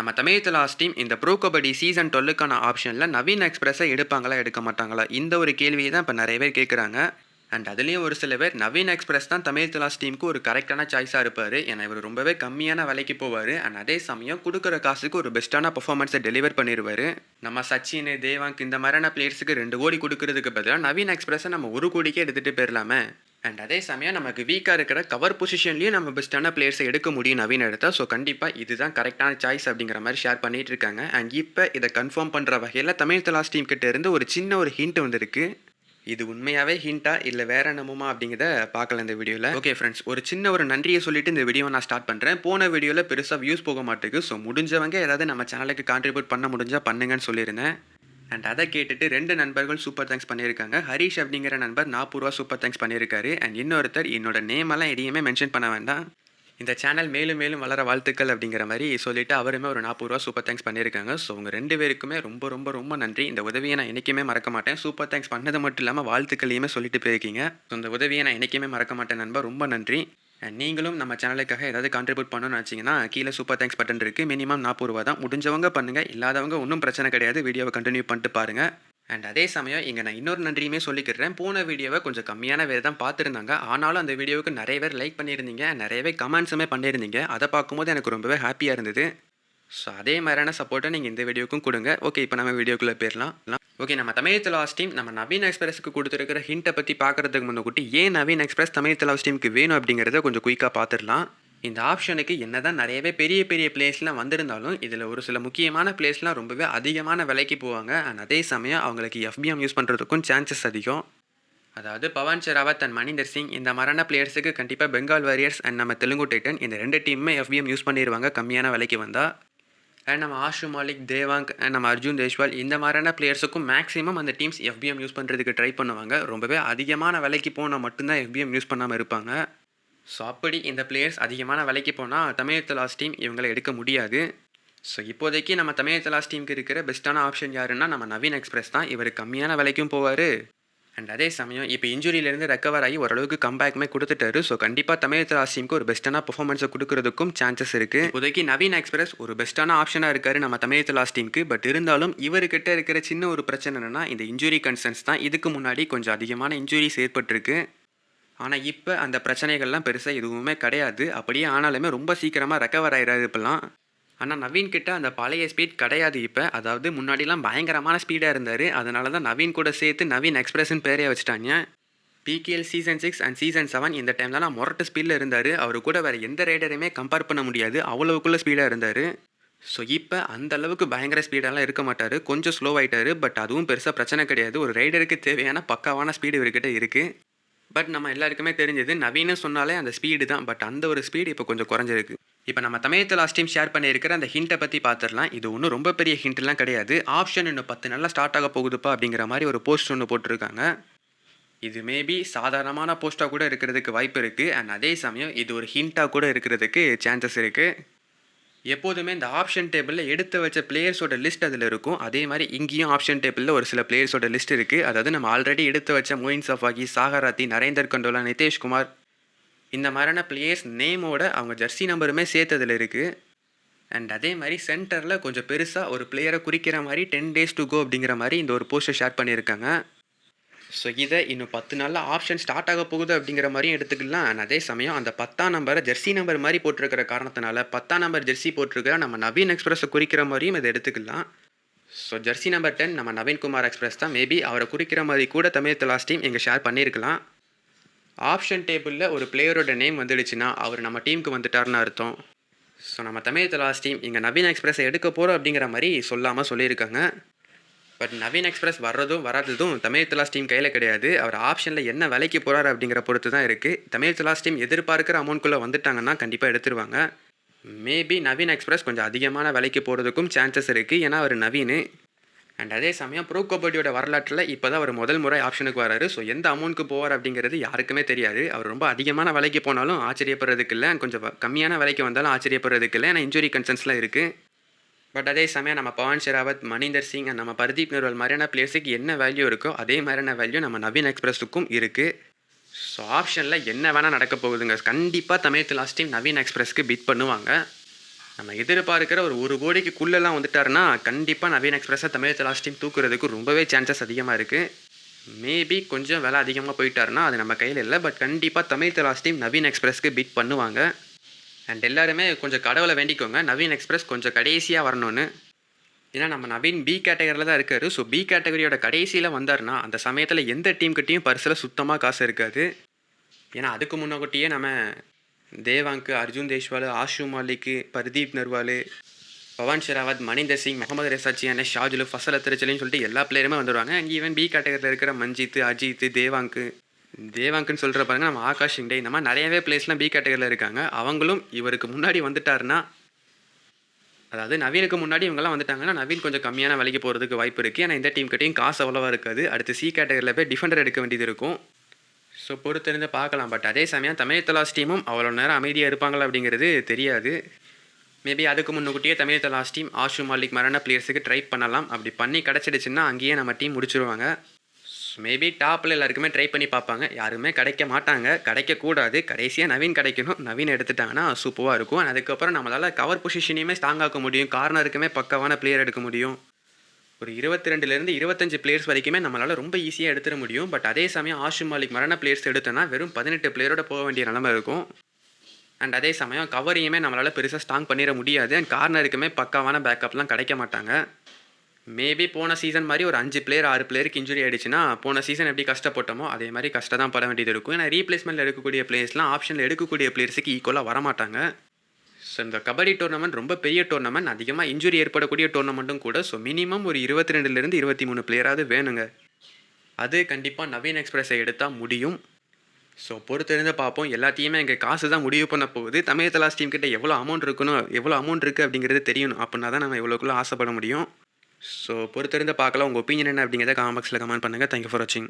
நம்ம தமிழ் தலாஸ் டீம் இந்த pro kabaddi season டுவெல்லுக்கான ஆப்ஷனில் நவீன் எக்ஸ்பிரஸை எடுப்பாங்களா எடுக்க மாட்டாங்களா? இந்த ஒரு கேள்வியை தான் இப்போ நிறைய பேர் கேட்குறாங்க அண்ட் அதுலேயும் ஒரு சில பேர் நவீன் எக்ஸ்பிரஸ் தான் தமிழ் தலாஸ் டீமுக்கு ஒரு கரெக்டான சாய்ஸாக இருப்பார். ஏன்னா இவர் ரொம்பவே கம்மியான விலைக்கு போவார். அண்ட் அதே சமயம் கொடுக்குற காசுக்கு ஒரு பெஸ்ட்டான பர்ஃபார்மன்ஸை டெலிவர் பண்ணிடுவார் நம்ம சச்சின் தேவாங்க் இந்த மாதிரியான பிளேயர்ஸுக்கு ரெண்டு கோடி கொடுக்கறதுக்கு பதிலாக நவீன் எக்ஸ்பிரஸை நம்ம ஒரு கோடிக்கே எடுத்துகிட்டு போயிடலாமே அண்ட் அதே சமயம் நமக்கு வீக்காக இருக்கிற கவர் பொசிஷன்லேயும் நம்ம பெஸ்ட்டான பிளேயர்ஸை எடுக்க முடியும் நவீன இடத்த. ஸோ கண்டிப்பாக இதுதான் கரெக்டான சாய்ஸ் அப்படிங்கிற மாதிரி ஷேர் பண்ணிகிட்டு இருக்காங்க. அண்ட் இப்போ இதை கன்ஃபார்ம் பண்ணுற வகையில் தமிழ் தலாஸ் டீம் கிட்ட இருந்து ஒரு சின்ன ஒரு ஹிண்ட் வந்திருக்கு. இது உண்மையாகவே ஹிண்டா இல்லை வேற என்னமோமா அப்படிங்கிறத பார்க்கல இந்த வீடியோவில் ஓகே ஃப்ரெண்ட்ஸ் ஒரு சின்ன ஒரு நன்றியை சொல்லிட்டு இந்த வீடியோவை நான் ஸ்டார்ட் பண்ணுறேன் போன வீடியோவில் பெருசாக வியூஸ் போக மாட்டேங்குது. ஸோ முடிஞ்சவங்க ஏதாவது நம்ம சேனலுக்கு கான்ட்ரிபியூட் பண்ண முடிஞ்சால் பண்ணுங்கன்னு சொல்லியிருந்தேன். அண்ட் அதை கேட்டுட்டு ரெண்டு நண்பர்கள் சூப்பர் தேங்க்ஸ் பண்ணியிருக்காங்க. ஹரிஷ் அப்படிங்கிற நண்பர் நாற்பது ரூபா சூப்பர் தேங்க்ஸ் பண்ணியிருக்காரு. அண்ட் இன்னொருத்தர் என்னோட நேமெல்லாம் எதையுமே மென்ஷன் பண்ண வேண்டாம். இந்த சேனல் மேலும் மேலும் வளர வாழ்த்துக்கள் அப்படிங்கிற மாதிரி சொல்லிவிட்டு அவருமே ஒரு நாற்பது ரூபா சூப்பர் தேங்க்ஸ் பண்ணியிருக்காங்க. ஸோ உங்கள் ரெண்டு பேருக்குமே ரொம்ப ரொம்ப ரொம்ப நன்றி. இந்த உதவியை நான் என்றைக்குமே மறக்க மாட்டேன். சூப்பர் தேங்க்ஸ் பண்ணது மட்டும் இல்லாமல் வாழ்த்துக்களையுமே சொல்லிட்டு போயிருக்கீங்க. ஸோ இந்த உதவியை நான் என்றைக்குமே மறக்க மாட்டேன் நண்பர் ரொம்ப நன்றி. நீங்களும் நம்ம சேனலுக்காக ஏதாவது கான்ட்ரிபியூட் பண்ணணும்னு நினச்சிங்கன்னா கீழே சூப்பர் தேங்க்ஸ் பட்டன் இருக்குது மினிமம் நாற்பது ரூபா தான். முடிஞ்சவங்க பண்ணுங்கள் இல்லாதவங்க ஒன்றும் பிரச்சனை கிடையாது. வீடியோவை கண்டினியூ பண்ணிட்டு பாருங்கள் அண்ட் அதே சமயம் இங்கே நான் இன்னொரு நன்றியுமே சொல்லிக்கிறேன். போன வீடியோவை கொஞ்சம் கம்மியான பேர் தான் பார்த்துருந்தாங்க. ஆனாலும் அந்த வீடியோவுக்கு நிறைய பேர் லைக் பண்ணியிருந்தீங்க. நிறையவே கமெண்ட்ஸுமே பண்ணியிருந்தீங்க. அதை பார்க்கும்போது எனக்கு ரொம்பவே ஹாப்பியாக இருந்தது. ஸோ அதே மாதிரியான சப்போர்ட்டை நீங்கள் இந்த வீடியோக்கும் கொடுங்க. ஓகே இப்போ நம்ம வீடியோக்குள்ளே போயிடலாம். ஓகே நம்ம தமிழ் தலாஸ் டீம் நம்ம நவீன் எக்ஸ்பிரஸுக்கு கொடுத்துருக்கிற ஹிண்ட்டை பற்றி பார்க்குறதுக்கு முன்னக்கூட்டி ஏன் நவீன் எக்ஸ்பிரஸ் தமிழ் தலாஸ் டீமுக்கு வேணும் அப்படிங்கிறத கொஞ்சம் குயிக்காக பார்த்துடலாம். இந்த ஆப்ஷனுக்கு என்னதான் நிறையவே பெரிய பெரிய பிளேஸ்லாம் வந்திருந்தாலும் இதில் ஒரு சில முக்கியமான பிளேஸ்லாம் ரொம்பவே அதிகமான விலைக்கு போவாங்க. அண்ட் அதே சமயம் அவங்களுக்கு எஃபிஎம் யூஸ் பண்ணுறதுக்கும் சான்சஸ் அதிகம். அதாவது பவன் ஷெராவத் அண்ட் மணிந்தர் சிங் இந்த மாதிரியான பிளேயர்ஸுக்கு கண்டிப்பாக பெங்கால் வாரியர்ஸ் அண்ட் நம்ம தெலுங்கு டைட்டன் இந்த ரெண்டு டீமுமே எஃபிஎம் யூஸ் பண்ணிடுவாங்க கம்மியான விலைக்கு வந்தால் அண்ட் நம்ம ஆஷு மாலிக் தேவாங்க் அண்ட் நம்ம அர்ஜுன் தேஷ்வால் இந்த மாதிரியான பிளேயர்ஸுக்கும் மேக்ஸிமம் அந்த டீம்ஸ் எஃபிஎம் யூஸ் பண்ணுறதுக்கு ட்ரை பண்ணுவாங்க. ரொம்பவே அதிகமான விலைக்கு போனால் மட்டும்தான் எஃபிஎம் யூஸ் பண்ணாமல் இருப்பாங்க. ஸோ அப்படி இந்த பிளேயர்ஸ் அதிகமான விலைக்கு போனால் தமிழ் லாஸ்ட் டீம் இவங்களை எடுக்க முடியாது. ஸோ இப்போதைக்கு நம்ம தமிழ் லாஸ்ட் டீமுக்கு இருக்கிற பெஸ்ட்டான ஆப்ஷன் யாருன்னா நம்ம நவீன் எக்ஸ்பிரஸ் தான். இவர் கம்மியான விலைக்கும் போவார். அண்ட் அதே சமயம் இப்போ இன்ஜுரியிலேருந்து ரெக்கவர் ஆகி ஓரளவுக்கு கம்பேக்குமே கொடுத்துட்டாரு. ஸோ கண்டிப்பாக தமிழ் லாஸ்ட் ஒரு பெஸ்ட்டான பர்ஃபார்மன்ஸை கொடுக்கறதுக்கும் சான்சஸ் இருக்குது இப்போதைக்கு நவீன் எக்ஸ்பிரஸ் ஒரு பெஸ்ட்டான ஆப்ஷனாக இருக்காரு நம்ம தமிழ் லாஸ்ட் டீமுக்கு பட் இருந்தாலும் இவர்கிட்ட இருக்கிற சின்ன ஒரு பிரச்சனை என்னென்னா இந்த இன்ஜுரி கன்சர்ன்ஸ் தான். இதுக்கு முன்னாடி கொஞ்சம் அதிகமான இன்ஜுரிஸ் ஏற்பட்டிருக்கு. ஆனால் இப்போ அந்த பிரச்சனைகள்லாம் பெருசாக எதுவுமே கிடையாது. அப்படியே ஆனாலுமே ரொம்ப சீக்கிரமாக ரெக்கவர் ஆயிடாது இப்போலாம் ஆனால் நவீன் கிட்ட அந்த பழைய ஸ்பீட் கிடையாது இப்போ. அதாவது முன்னாடிலாம் பயங்கரமான ஸ்பீடாக இருந்தார். அதனால தான் நவீன் கூட சேர்த்து நவீன் எக்ஸ்பிரஸ்ன்னு பேரே வச்சுட்டாங்க. PKL season six and season seven இந்த டைம்ல நான் மொரட்டு ஸ்பீடில் இருந்தார். அவர் கூட வேறு எந்த ரைடரையுமே கம்பேர் பண்ண முடியாது. அவ்வளவுக்குள்ள ஸ்பீடாக இருந்தார். ஸோ இப்போ அந்த அளவுக்கு பயங்கர ஸ்பீடெல்லாம் இருக்க மாட்டார். கொஞ்சம் ஸ்லோ ஆயிட்டாரு. பட் அதுவும் பெருசாக பிரச்சனை கிடையாது. ஒரு ரைடருக்கு தேவையான பக்காவான ஸ்பீடு இவர்கிட்ட இருக்குது பட் நம்ம எல்லாருக்குமே தெரிஞ்சது நவீன சொன்னாலே அந்த ஸ்பீடு தான். பட் அந்த ஒரு ஸ்பீடு இப்போ கொஞ்சம் குறைஞ்சிருக்கு. இப்போ நம்ம தமிழ் லாஸ்ட் டைம் ஷேர் பண்ணியிருக்கிற அந்த ஹிண்ட்டை பற்றி பார்த்துடலாம் இது ஒன்றும் ரொம்ப பெரிய ஹிண்ட்லாம் கிடையாது. ஆப்ஷன் இன்னும் பத்து நாளில் ஸ்டார்ட் ஆக போகுதுப்பா அப்படிங்கிற மாதிரி ஒரு போஸ்ட் ஒன்று போட்டிருக்காங்க. இது மேபி சாதாரணமான போஸ்ட்டாக கூட இருக்கிறதுக்கு வாய்ப்பு இருக்குது அண்ட் அதே சமயம் இது ஒரு ஹிண்ட்டாக கூட இருக்கிறதுக்கு சான்சஸ் இருக்குது எப்போதுமே இந்த ஆப்ஷன் டேபிளில் எடுத்து வச்ச பிளேயர்ஸோட லிஸ்ட் அதில் இருக்கும். அதே மாதிரி இங்கேயும் ஆப்ஷன் டேபிளில் ஒரு சில பிளேயர்ஸோட லிஸ்ட் இருக்குது அதாவது நம்ம ஆல்ரெடி எடுத்து வச்ச மொயின் சஃபாகி சாகராத்தி நரேந்தர் கண்டோலா நிதேஷ்குமார் இந்த மாதிரியான பிளேயர்ஸ் நேமோட அவங்க ஜெர்சி நம்பருமே சேர்த்ததில் இருக்குது அண்ட் அதே மாதிரி சென்டரில் கொஞ்சம் பெருசாக ஒரு பிளேயரை குறிக்கிற மாதிரி டென் டேஸ் டு கோ அப்படிங்கிற மாதிரி இந்த ஒரு போஸ்டர் ஷேர் பண்ணியிருக்காங்க. ஸோ இதை இன்னும் பத்து நாளில் ஆப்ஷன் ஸ்டார்ட் ஆக போகுது அப்படிங்கிற மாதிரியும் எடுத்துக்கலாம். அண்ட் அதே சமயம் அந்த பத்தாம் நம்பரை ஜெர்சி நம்பர் மாதிரி போட்டிருக்கிற காரணத்தினால பத்தாம் நம்பர் ஜெர்சி போட்டிருக்கிற நம்ம நவீன் எக்ஸ்பிரஸை குறிக்கிற மாதிரியும் இதை எடுத்துக்கலாம். ஸோ ஜெர்சி நம்பர் டென் நம்ம நவீன்குமார் எக்ஸ்பிரஸ் தான். மேபி அவரை குறிக்கிற மாதிரி கூட தமிழ் லாஸ்ட் டீம் எங்கள் ஷேர் பண்ணியிருக்கலாம். ஆப்ஷன் டேபிளில் ஒரு பிளேயரோட நேம் வந்துடுச்சுன்னா அவர் நம்ம டீமுக்கு வந்துட்டார்னு அர்த்தம். ஸோ நம்ம தமிழ் லாஸ்ட் டீம் இங்கே நவீன் எக்ஸ்பிரஸை எடுக்க போகிறோம் அப்படிங்கிற மாதிரி சொல்லாமல் சொல்லியிருக்காங்க. பட் நவீன் எக்ஸ்பிரஸ் வர்றதும் வராததும் தமிழ் தலாஸ் டீம் கையில் கிடையாது. அவர் ஆப்ஷனில் என்ன விலைக்கு போகிறாரு அப்படிங்கிற பொறுத்து தான் இருக்குது தமிழ் தலாஸ் டீம் எதிர்பார்க்குற அமௌண்ட்குள்ளே வந்துட்டாங்கன்னா கண்டிப்பாக எடுத்துருவாங்க. மேபி நவீன் எக்ஸ்பிரஸ் கொஞ்சம் அதிகமான விலைக்கு போகிறதுக்கும் சான்சஸ் இருக்குது ஏன்னா அவர் நவீன். அண்ட் அதே சமயம் ப்ரோ கபடியோட வரலாற்றில் இப்போ தான் அவர் முதல் முறை ஆப்ஷனுக்கு வராரு. ஸோ எந்த அமௌண்ட்டுக்கு போவார் அப்படிங்கிறது யாருக்குமே தெரியாது. அவர் ரொம்ப அதிகமான விலைக்கு போனாலும் ஆச்சரியப்படுறதுக்கு இல்லை. அண்ட் கொஞ்சம் கம்மியான விலைக்கு வந்தாலும் ஆச்சரியப்படுறதுக்கு இல்லை. ஏன்னா இன்ஜுரி கன்சர்ன்ஸ்லாம் இருக்குது பட் அதே சமயம் நம்ம பவன் ஷெராவத் மணிந்தர் சிங் அண்ட் நம்ம பர்தீப் நிர்வல் மாதிரியான பிளேஸுக்கு என்ன வேல்யூ இருக்கோ அதே மாதிரியான வேல்யூ நம்ம நவீன் எக்ஸ்பிரஸுக்கும் இருக்குது ஸோ ஆப்ஷனில் என்ன வேணால் நடக்க போகுதுங்க. கண்டிப்பாக தமிழ் லாஸ்ட் டீம் நவீன் எக்ஸ்பிரஸ்க்கு பிட் பண்ணுவாங்க. நம்ம எதிர்பார்க்கிற ஒரு ஒரு கோடிக்குள்ளெல்லாம் வந்துட்டாருன்னா கண்டிப்பாக நவீன் எக்ஸ்பிரஸை தமிழ் தலாஸ் டீம் தூக்குறதுக்கு ரொம்பவே சான்சஸ் அதிகமாக இருக்குது மேபி கொஞ்சம் விலை அதிகமாக போயிட்டாருன்னா அது நம்ம கையில் இல்லை பட் கண்டிப்பாக தமிழ் தலாஸ் டீம் நவீன் எக்ஸ்பிரஸ்க்கு பீட் பண்ணுவாங்க. அண்ட் எல்லாருமே கொஞ்சம் கடவுளை வேண்டிக்கோங்க நவீன் எக்ஸ்பிரஸ் கொஞ்சம் கடைசியாக வரணும்னு. ஏன்னா நம்ம நவீன் பி கேட்டகரியில் தான் இருக்காரு. ஸோ பி கேட்டகரியோட கடைசியில் வந்தாருன்னா அந்த சமயத்தில் எந்த டீம்கிட்டையும் பரிசில் சுத்தமாக காசு இருக்காது. ஏன்னா அதுக்கு முன்னக்கூட்டியே நம்ம தேவாங்க்கு அர்ஜுன் தேஷ்வால் ஆஷு மாலிக்கு பர்தீப் நர்வால் பவான் ஷெராவத் மணிந்தர் சிங் முகமது ரெசாச்சியான ஷாஜுலு ஃபசல் அத்திரச்சலின்னு சொல்லிட்டு எல்லா பிளேயருமே வந்துடுவாங்க அண்ட் ஈவன் பி கேட்டகரியில் இருக்கிற மஞ்சித் அஜித் தேவாங்கு. தேவாங்குன்னு சொல்கிற பாருங்க நம்ம ஆகாஷ் இண்டே இந்த மாதிரி நிறையவே பிளேஸ்லாம் பி கேட்டகரியில் இருக்காங்க. அவங்களும் இவருக்கு முன்னாடி வந்துட்டாருன்னா அதாவது நவீனுக்கு முன்னாடி இவங்கெல்லாம் வந்துட்டாங்கன்னா நவீன் கொஞ்சம் கம்மியான விலைக்கு போகிறதுக்கு வாய்ப்பு இருக்குது ஆனால் இந்த டீம் கிட்டையும் காசு அவ்வளோவா இருக்காது. அடுத்து சி கேட்டகரியில் போய் டிஃபெண்டர் எடுக்க வேண்டியது இருக்கும். ஸோ பொறுத்திருந்து பார்க்கலாம். பட் அதே சமயம் தமிழ் தலாஸ் டீமும் அவ்வளோ நேரம் அமைதியாக இருப்பாங்களா அப்படிங்கிறது தெரியாது. மேபி அதுக்கு முன்னுக்கூட்டியே தமிழ் தலாஸ் டீம் ஆஷு மாலிக் மரண பிளேயர்ஸுக்கு ட்ரை பண்ணலாம். அப்படி பண்ணி கிடச்சிடுச்சுன்னா அங்கேயே நம்ம டீம் முடிச்சிருவாங்க. மேபி டாப்பில் எல்லாருக்குமே ட்ரை பண்ணி பார்ப்பாங்க. யாருமே கிடைக்க மாட்டாங்க. கிடைக்கக்கூடாது கடைசியாக நவீன் கிடைக்கணும். நவீன் எடுத்துட்டாங்கன்னா சூப்பராக இருக்கும். அதுக்கப்புறம் நம்மளால் கவர் பொசிஷனையுமே ஸ்ட்ராங் ஆக்க முடியும். கார்னருக்குமே பக்கவான பிளேயர் எடுக்க முடியும். ஒரு இருபத்தி ரெண்டுலேருந்து இருபத்தஞ்சு பிளேயர்ஸ் வரைக்குமே நம்மளால் ரொம்ப ஈஸியாக எடுத்துட முடியும். பட் அதே சமயம் ஆஷு மாலிக் மரண பிளேயர்ஸ் எடுத்தோன்னா வெறும் பதினெட்டு பிளேயரோட போக வேண்டிய நிலமை இருக்கும். அண்ட் அதே சமயம் கவரையுமே நம்மளால் பெருசாக ஸ்ட்ராங் பண்ணிட முடியாது. அண்ட் கார்னருக்குமே பக்காவான பேக்கப்லாம் கிடைக்க மாட்டாங்க. மேபி போன சீசன் மாதிரி ஒரு அஞ்சு பிளேயர் ஆறு பிளேயருக்கு இன்ஜுரி ஆயிடுச்சுன்னா போன சீசன் எப்படி கஷ்டப்பட்டோமோ அதே மாதிரி கஷ்டம் தான் பட வேண்டியது இருக்கும். ஏன்னா ரீப்ளேஸ்மெண்ட்டில் எடுக்கக்கூடிய பிளேயர்ஸ்லாம் ஆப்ஷனில் எடுக்கக்கூடிய பிளேயர்ஸுக்கு ஈக்குவலாக வரமாட்டாங்க. ஸோ இந்த கபடி டோர்னமெண்ட் ரொம்ப பெரிய டோர்னமெண்ட் அதிகமாக இன்ஜுரி ஏற்படக்கூடிய டோர்னமெண்ட்டும் கூட. ஸோ மினிமம் ஒரு இருபத்தி ரெண்டுலேருந்து இருபத்தி மூணு பிளேயராவது வேணுங்க. அது கண்டிப்பாக நவீன் எக்ஸ்பிரஸை எடுத்தால் முடியும். ஸோ பொறுத்திருந்து பார்ப்போம். எல்லாத்தையுமே எங்கள் காசு தான் முடிவு பண்ண போகுது. தமிழ் தலாஸ் டீம் கிட்ட எவ்வளோ அமௌண்ட் இருக்கணும் எவ்வளோ அமௌண்ட் இருக்குது அப்படிங்கிறது தெரியணும். அப்படின்னா தான் நம்ம எவ்வளோக்குள்ளே ஆசைப்பட முடியும். ஸோ பொறுத்திருந்து பார்க்கலாம். உங்கள் ஒப்பீனியன் என்ன அப்படிங்கிறத காமெக்ஸில் கமெண்ட் பண்ணுங்கள் தேங்க்யூ ஃபார் வாட்சிங்